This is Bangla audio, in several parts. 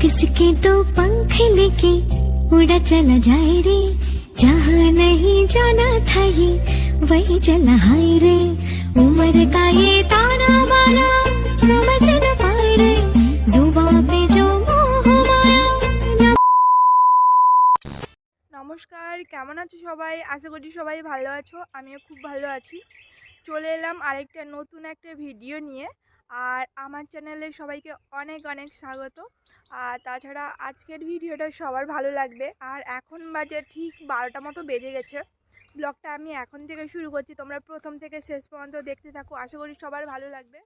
किसके तो पंख लेके उड़ा चला जाए रे जहाँ नहीं जाना था ये वही चला हाय रे उम्र का ये ताना बाना समझ न पाए रे जुबा पे जो मोह माया न নমস্কার কেমন আছো সবাই আশা করি সবাই ভালো আছো আমিও খুব ভালো আছি চলে এলাম আরেকটা নতুন একটা ভিডিও নিয়ে আর আমার চ্যানেলে সবাইকে অনেক অনেক স্বাগত। আর তাছাড়া আজকের ভিডিওটা সবার ভালো লাগবে। আর এখন বাজে ঠিক বারোটা মতো বেজে গেছে। ব্লগটা আমি এখন থেকে শুরু করছি। তোমরা প্রথম থেকে শেষ পর্যন্ত দেখতে থাকো। আশা করি সবার ভালো লাগবে।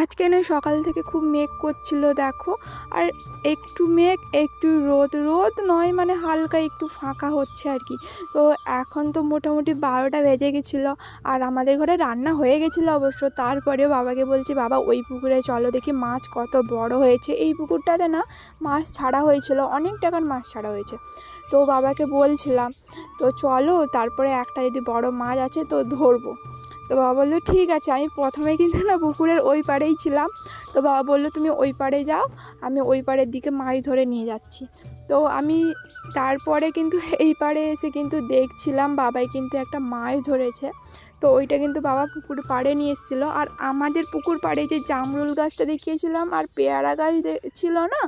আজকে না সকাল থেকে খুব মেঘ করছিল দেখো? আর একটু মেঘ, একটু রোদ রোদ নয় মানে হালকা একটু ফাঁকা হচ্ছে আর কি। তো এখন তো মোটামুটি বারোটা বেজে গেছিল আর আমাদের ঘরে রান্না হয়ে গেছিল অবশ্য। তারপরে বাবাকে বলছি, বাবা, ওই পুকুরে চলো দেখি মাছ কত বড় হয়েছে। এই পুকুরটাতে না মাছ ছাড়া হয়েছিল, অনেক টাকার মাছ ছাড়া হয়েছে। তো বাবাকে বলছিলাম, তো চলো, তারপরে একটা যদি বড় মাছ আছে তো ধরবো। তো বাবা বলল, ঠিক আছে, আমি প্রথমে কিন্তু না পুকুরের ওই পাড়েই ছিলাম। তো বাবা বলল, তুমি ওই পাড়ে যাও, আমি ওই পাড়ের দিকে মাছ ধরে নিয়ে যাচ্ছি। তো আমি তারপরে কিন্তু এই পাড়ে এসে কিন্তু দেখছিলাম, বাবাই কিন্তু একটা মাছ ধরেছে। তো ওইটা কিন্তু বাবা পুকুর পাড়ে নিয়ে এসেছিল। আর আমাদের পুকুর পাড়ে যে জামরুল গাছটা দেখিয়েছিলাম আর পেয়ারা গাছ ছিল না?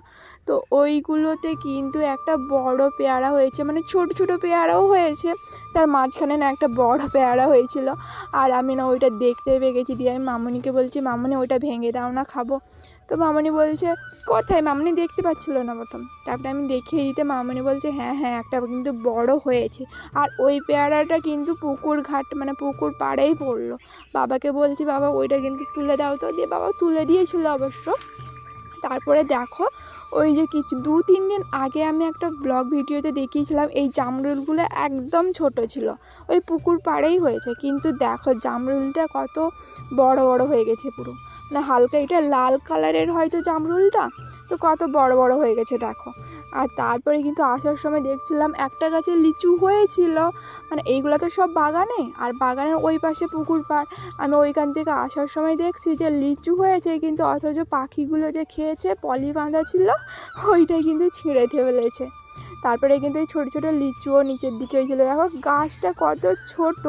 তো ওইগুলোতে কিন্তু একটা বড় পেয়ারা হয়েছে মানে ছোট ছোট পেয়ারাও হয়েছে। তার মাঝখানে না একটা বড় পেয়ারা হয়েছিল। আর আমি না ওইটা দেখতে পেয়ে গেছি। দিয়ে আমি মামনিকে বলছি, মামনি, ওইটা ভেঙে দাও না, খাব। তো মামনি বলছে, কোথায়? মামনি দেখতে পাচ্ছিল না প্রথম। তারপরে আমি দেখিয়ে দিতে মামনি বলছে হ্যাঁ হ্যাঁ একটা কিন্তু বড় হয়েছে। আর ওই পেয়ারাটা কিন্তু পুকুর ঘাট মানে পুকুর পাড়েই পড়ল। বাবাকে বলছি, বাবা, ওইটা কিন্তু তুলে দাও। তো দিয়ে বাবা তুলে দিয়েছিল অবশ্য। তারপরে দেখো, ওই যে কিছু, দু তিন দিন আগে আমি একটা ব্লগ ভিডিওতে দেখিয়েছিলাম, এই জামরুলগুলো একদম ছোট ছিল। ওই পুকুর পাড়েই হয়েছে, কিন্তু দেখো জামরুলটা কত বড় বড় হয়ে গেছে পুরো। মানে হালকা, এটা লাল কালারের হয়তো জামরুলটা, তো কত বড় বড় হয়ে গেছে, দেখো। আর তারপরে কিন্তু আসার সময় দেখছিলাম একটা গাছে লিচু হয়েছিল। মানে এইগুলো তো সব বাগানে, আর বাগানের ওই পাশে পুকুর পাড়, আমি ওইখান থেকে আসার সময় দেখছি যে লিচু হয়েছে, কিন্তু অথচ পাখিগুলো যে খেয়েছে পলি বাঁধা ছিল ওইটাই কিন্তু ছিঁড়ে ফেলেছে। তারপরে কিন্তু এই ছোটো ছোটো লিচুও নিচের দিকে হয়েছিল দেখো, গাছটা কত ছোট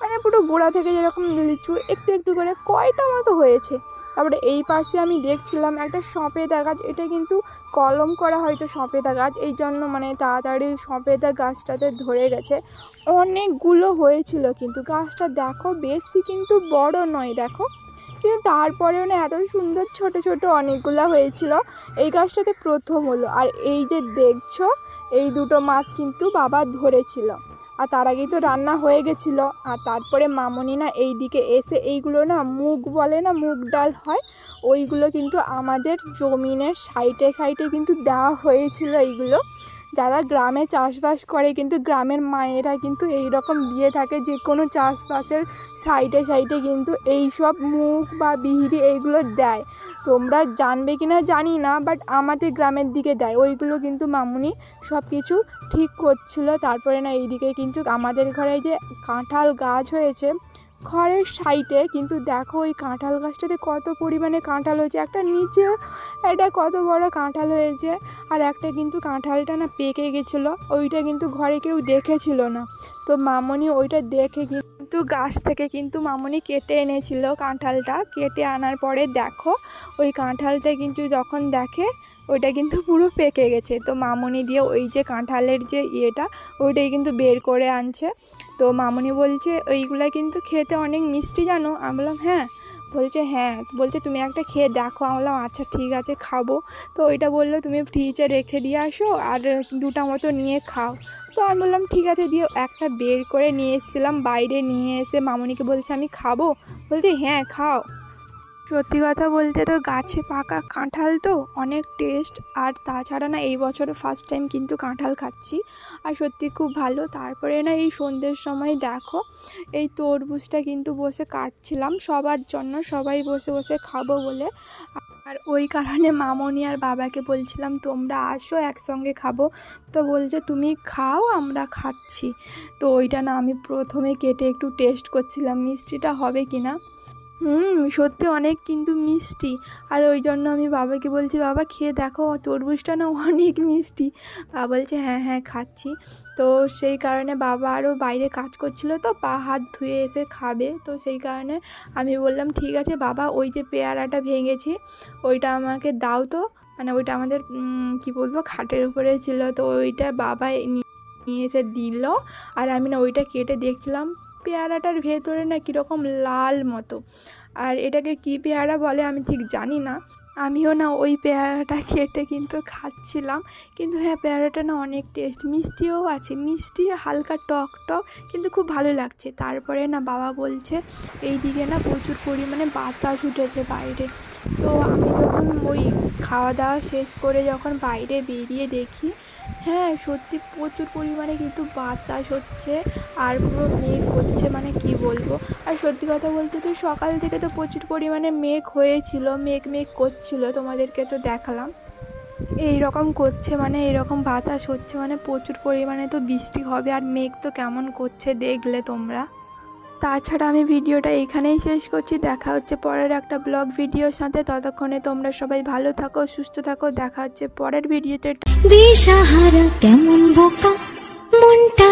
মানে পুরো গোড়া থেকে যেরকম লিচু, একটু একটু করে কয়টা মতো হয়েছে। তারপরে এই পাশে আমি দেখছিলাম একটা সপেদা গাছ, এটা কিন্তু কলম করা হয়তো সপেদা গাছ, এই জন্য মানে তাড়াতাড়ি সপেদা গাছটাতে ধরে গেছে। অনেকগুলো হয়েছিল কিন্তু, গাছটা দেখো, বেশি কিন্তু বড় নয়, দেখো। কিন্তু তারপরেও না এত সুন্দর ছোট ছোট অনেকগুলো হয়েছিল। এই গাছটাতে প্রথম হলো। আর এই যে দেখছ, এই দুটো মাছ কিন্তু বাবা ধরেছিল। আর তার আগেই তো রান্না হয়ে গেছিল। আর তারপরে মামনি না এই দিকে এসে এইগুলো না মুগ বলে না মুগ ডাল হয়, ওইগুলো কিন্তু আমাদের জমিনের সাইডে সাইডে কিন্তু দেওয়া হয়েছিল এইগুলো। যারা গ্রামে চাষবাস করে, কিন্তু গ্রামের মায়েরা কিন্তু এই রকম দিয়ে থাকে যে, কোনো চাষবাসের সাইডে সাইডে কিন্তু এই সব মুখ বা বিহিরি এইগুলো দেয়। তোমরা জানবে কি না জানি না বাট আমাদের গ্রামের দিকে দেয়। ওইগুলো কিন্তু মামুনি সব কিছু ঠিক করছিল। তারপরে না, এইদিকে কিন্তু আমাদের ঘরে যে কাঁঠাল গাছ হয়েছে ঘরের সাইডে, কিন্তু দেখো ওই কাঁঠাল গাছটাতে কত পরিমাণে কাঁঠাল হয়েছে। একটা নিচে এটা কত বড় কাঁঠাল হয়েছে, আর একটা কিন্তু কাঁঠালটা না পেকে গেছিল, ওইটা কিন্তু ঘরে কেউ দেখেছিল না। তো মামনি ওইটা দেখে কিন্তু গাছ থেকে কিন্তু মামনি কেটে এনেছিল কাঁঠালটা। কেটে আনার পরে দেখো, ওই কাঁঠালটা কিন্তু যখন দেখে, ওইটা কিন্তু পুরো পেকে গেছে। তো মামনি দিয়ে ওই যে কাঁঠালের যে ইয়েটা, ওইটাই কিন্তু বের করে আনছে। তো মামনি বলছে ওইগুলা কিন্তু খেতে অনেক মিষ্টি জানো? আমি বললাম হ্যাঁ। বলছে হ্যাঁ। বলছে, তুমি একটা খেয়ে দেখো। আমি বললাম আচ্ছা ঠিক আছে, খাব। তো ওইটা বলল, তুমি ফ্রিজে রেখে দিয়ে আসো আর দুটা মতো নিয়ে খাও। তো আমি বললাম, ঠিক আছে। দিয়ে একটা বের করে নিয়ে এসেছিলাম, বাইরে নিয়ে এসে মামনিকে বলছে, আমি খাব? বলছে হ্যাঁ খাও। সত্যি কথা বলতে তো গাছে পাকা কাঁঠাল তো অনেক টেস্ট আর তাছাড়া না এই বছর ফার্স্ট টাইম কিন্তু কাঁঠাল খাচ্ছি। আর সত্যি খুব ভালো, তারপরে না এই সন্ধ্যের সময় দেখো, এই তরমুজটা কিন্তু বসে কাটছিলাম, সবার জন্য সবাই বসে বসে খাব বলে। আর ওই কারণে মামনি আর বাবাকে বলছিলাম, তোমরা আসো, একসঙ্গে খাব। তো বলছে, তুমি খাও, আমরা খাচ্ছি। তো ওইটা না আমি প্রথমে কেটে একটু টেস্ট করছিলাম, মিষ্টিটা হবে কি না হুম, সত্যি অনেক কিন্তু মিষ্টি। আর ওই জন্য আমি বাবাকে বলছি, বাবা, খেয়ে দেখো, তরমুজটা না অনেক মিষ্টি। বাবা বলছে হ্যাঁ হ্যাঁ খাচ্ছি। তো সেই কারণে বাবা আরও বাইরে কাজ করছিল, তো পা হাত ধুয়ে এসে খাবে। তো সেই কারণে আমি বললাম, ঠিক আছে, বাবা, ওই যে পেয়ারাটা ভেঙেছি, ওইটা আমাকে দাও তো। মানে ওইটা আমাদের কি বলব, খাটের উপরে ছিল। তো ওইটা বাবা নিয়ে এসে দিল। আর আমি না ওইটা কেটে দেখছিলাম পেয়ারাটার ভেতরে না কীরকম লাল মতো। আর এটাকে কী পেয়ারা বলে আমি ঠিক জানি না। আমিও না ওই পেয়ারাটা কেটে কিন্তু খাচ্ছিলাম। কিন্তু হ্যাঁ পেয়ারাটা না অনেক টেস্ট। মিষ্টিও আছে। মিষ্টি হালকা টক টক, কিন্তু খুব ভালো লাগছে। তারপরে না বাবা বলছে এই দিকে না প্রচুর পরিমাণে বাতাস উঠেছে বাইরে। তো আমি যখন ওই খাওয়া দাওয়া শেষ করে যখন বাইরে বেরিয়ে দেখি হ্যাঁ সত্যি প্রচুর পরিমাণে কিন্তু বাতাস হচ্ছে আর পুরো মেঘ হচ্ছে মানে কি বলব? আর সত্যি কথা বলতে তো সকাল থেকে তো প্রচুর পরিমাণে মেঘ হয়েছিল, মেঘ মেঘ করছিল, তোমাদেরকে তো দেখালাম। এই রকম করছে মানে এরকম বাতাস হচ্ছে মানে প্রচুর পরিমাণে তো বৃষ্টি হবে, আর মেঘ তো কেমন করছে দেখলে তোমরা। তাছাড়া আমি ভিডিওটা এখানেই শেষ করছি। দেখা হচ্ছে পরের একটা ব্লগ ভিডিওর সাথে। ততক্ষণে তোমরা সবাই ভালো থাকো, সুস্থ থাকো। দেখা হচ্ছে পরের ভিডিওতে। কেমন বোকা, মনটা